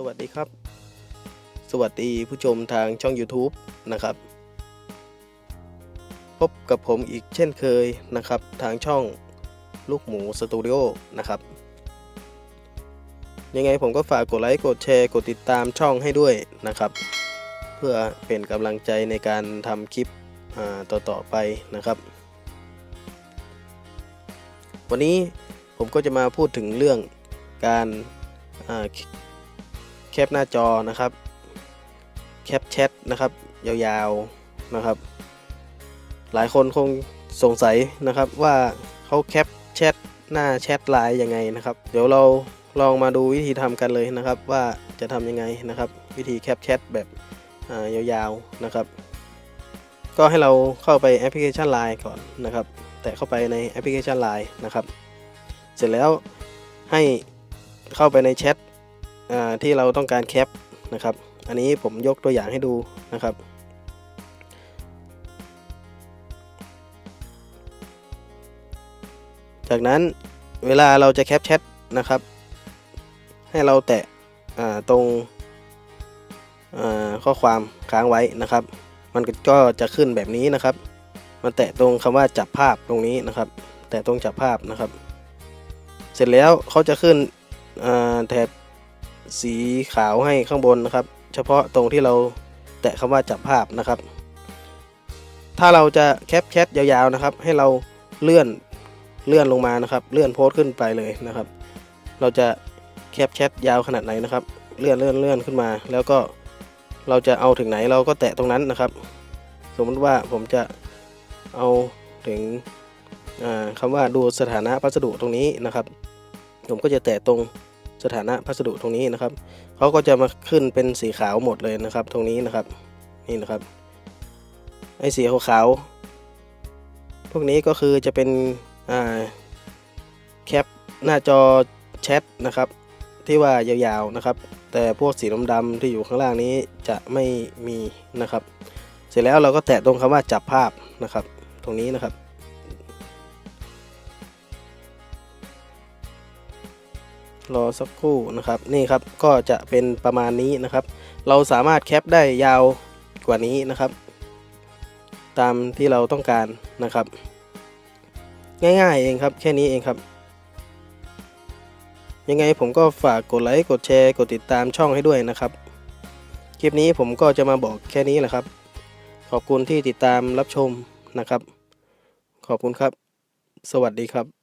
สวัสดีครับ สวัสดีผู้ชมทางช่อง YouTube นะครับ พบกับผมอีกเช่นเคยนะครับ ทางช่องลูกหมูสตูดิโอนะครับ ยังไงผมก็ฝากกดไลค์กดแชร์กดติดตามช่องให้ด้วยนะครับ เพื่อเป็นกำลังใจในการทำคลิปอ่าต่อๆไปนะครับ วันนี้ผมก็จะมาพูดถึงเรื่องการ ปหน้าจอนะครับ แคปแชทนะครับ ยาวๆนะครับ หลายคนคงสงสัยนะครับว่าเขาแคปแชทหน้าแชทไลน์ยังไงนะครับ เดี๋ยวเราลองมาดูวิธีทำกันเลยนะครับ ว่าจะทำยังไงนะครับ วิธีแคปแชทแบบายาวๆนะครับ ก็ให้เราเข้าไปแอปพลิเคชัน Line ก่อนนะครับ แตะเข้าไปในแอปพลิเคชัน Line นะครับ เสร็จแล้วให้เข้าไปในแชท ที่เราต้องการแคปนะครับ อันนี้ผมยกตัวอย่างให้ดูนะครับ จากนั้นเวลาเราจะแคปแชทนะครับ ให้เราแตะตรงข้อความค้างไว้นะครับ มันก็จะขึ้นแบบนี้นะครับ มันแตะตรงคำว่าจับภาพตรงนี้นะครับ แตะตรงจับภาพนะครับ เสร็จแล้วเขาจะขึ้นแถบ สีขาวให้ข้างบนนะครับ เฉพาะตรงที่เราแตะคำว่าจับภาพนะครับ ถ้าเราจะแคปแชทยาวๆนะครับ ให้เราเลื่อนเลื่อนลงมานะครับ เลื่อนโพสต์ขึ้นไปเลยนะครับ เราจะแคปแชทยาวขนาดไหนนะครับ เลื่อนเลื่อนเลื่อนขึ้นมา แล้วก็เราจะเอาถึงไหนเราก็แตะตรงนั้นนะครับ สมมติว่าผมจะเอาถึงอ่าคำว่าดูสถานะพัสดุตรงนี้นะครับ ผมก็จะแตะตรง สถานะพัสดุตรงนี้นะครับเขาก็จะมาขึ้นเป็นสีขาวหมดเลยนะครับ ตรงนี้นะครับนี่นะครับไอ้สีขาวๆพวกนี้ก็คือจะเป็นแคปหน้าจอแชทนะครับที่ว่ายาวๆนะครับ แต่พวกสีดำๆที่อยู่ข้างล่างนี้จะไม่มีนะครับ เสร็จแล้วเราก็แตะตรงคำว่าจับภาพนะครับ ตรงนี้นะครับ รอสักครู่นะครับนี่ครับก็จะเป็นประมาณนี้นะครับ เราสามารถแคปได้ยาวกว่านี้นะครับ ตามที่เราต้องการนะครับ ง่ายๆเองครับแค่นี้เองครับ ยังไงผมก็ฝากกดไลค์กดแชร์กดติดตามช่องให้ด้วยนะครับ คลิปนี้ผมก็จะมาบอกแค่นี้แหละครับ ขอบคุณที่ติดตามรับชมนะครับ ขอบคุณครับ สวัสดีครับ